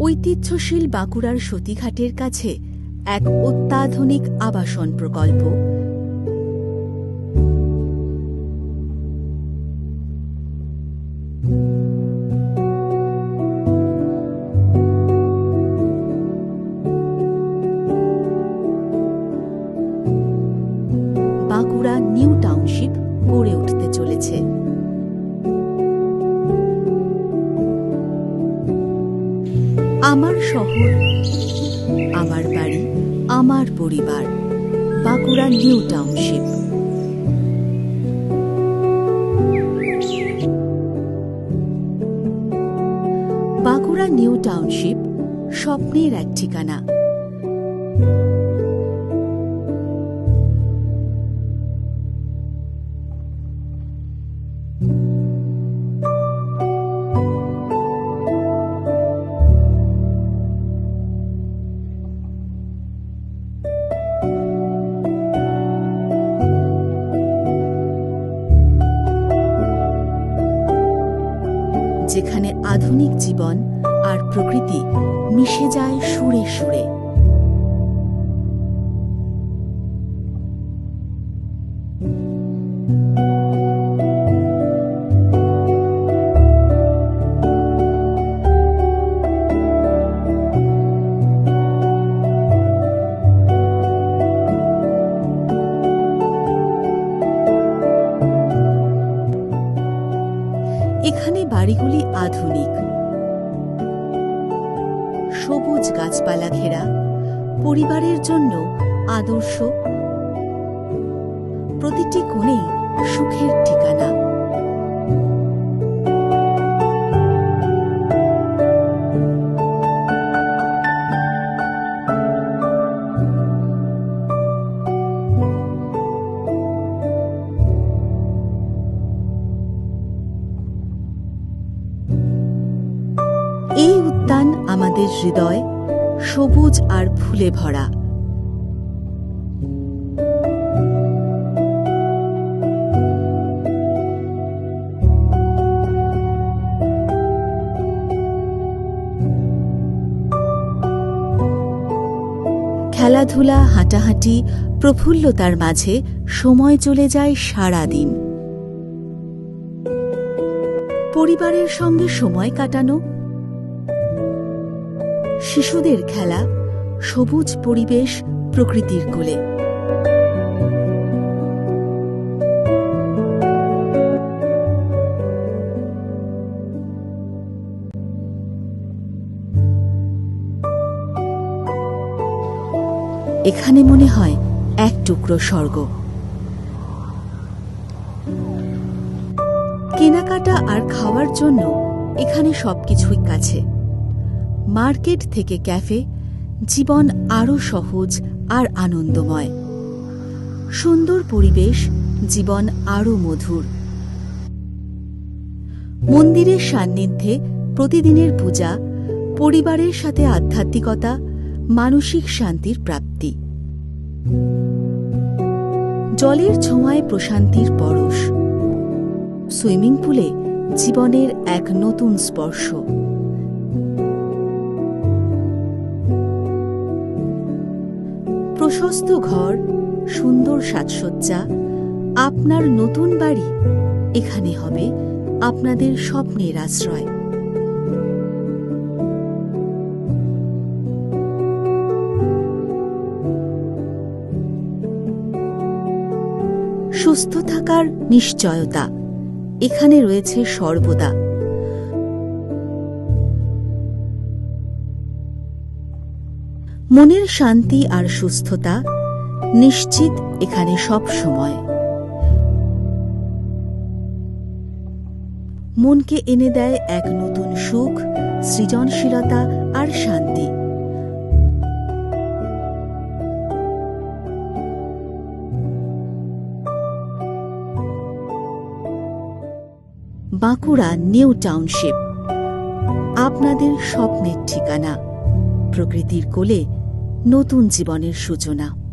ঐতিহ্যশীল বাঁকুড়ার সতীঘাটের কাছে এক অত্যাধুনিক আবাসন প্রকল্প। আমার শহর, আমার বাড়ি, আমার পরিবার, Bankura new township. Bankura new township স্বপ্নের এক ঠিকানা। যেখানে আধুনিক জীবন আর প্রকৃতি মিশে যায় সুরে সুরে। আধুনিক। সবুজ গাছপালা ঘেরা পরিবারের জন্য আদর্শ। প্রতিটি কোণেই সুখের ঠিকানা। এই উদ্যান আমাদের হৃদয়, সবুজ আর ফুলে ভরা। খেলাধুলা, হাঁটাহাঁটি, প্রফুল্লতার মাঝে সময় চলে যায় সারা দিন। পরিবারের সঙ্গে সময় কাটানো শিশুদের খেলা, সবুজ পরিবেশ প্রকৃতির কোলে। এখানে মনে হয় এক টুকরো স্বর্গ। কেনাকাটা আর খাওয়ার জন্য এখানে সবকিছুই কাছে। মার্কেট থেকে ক্যাফে, জীবন আরও সহজ আর আনন্দময়। সুন্দর পরিবেশ, জীবন আরও মধুর। মন্দিরের সান্নিধ্যে প্রতিদিনের পূজা, পরিবারের সাথে আধ্যাত্মিকতা, মানসিক শান্তির প্রাপ্তি। জলের ছোঁয়ায় প্রশান্তির পরশ। সুইমিং পুলে জীবনের এক নতুন স্পর্শ। প্রশস্ত ঘর, সুন্দর সাজসজ্জা, আপনার নতুন বাড়ি, এখানে হবে আপনাদের স্বপ্নের আশ্রয়। সুস্থ থাকার নিশ্চয়তা, এখানে রয়েছে সর্বদা। মনের শান্তি আর সুস্থতা নিশ্চিত এখানে সব সময়। মনকে এনে দেয় এক নতুন সুখ, সৃজনশীলতা আর শান্তি। Bankura new township. আপনাদের স্বপ্নের ঠিকানা। প্রকৃতির কোলে নতুন জীবনের সূচনা।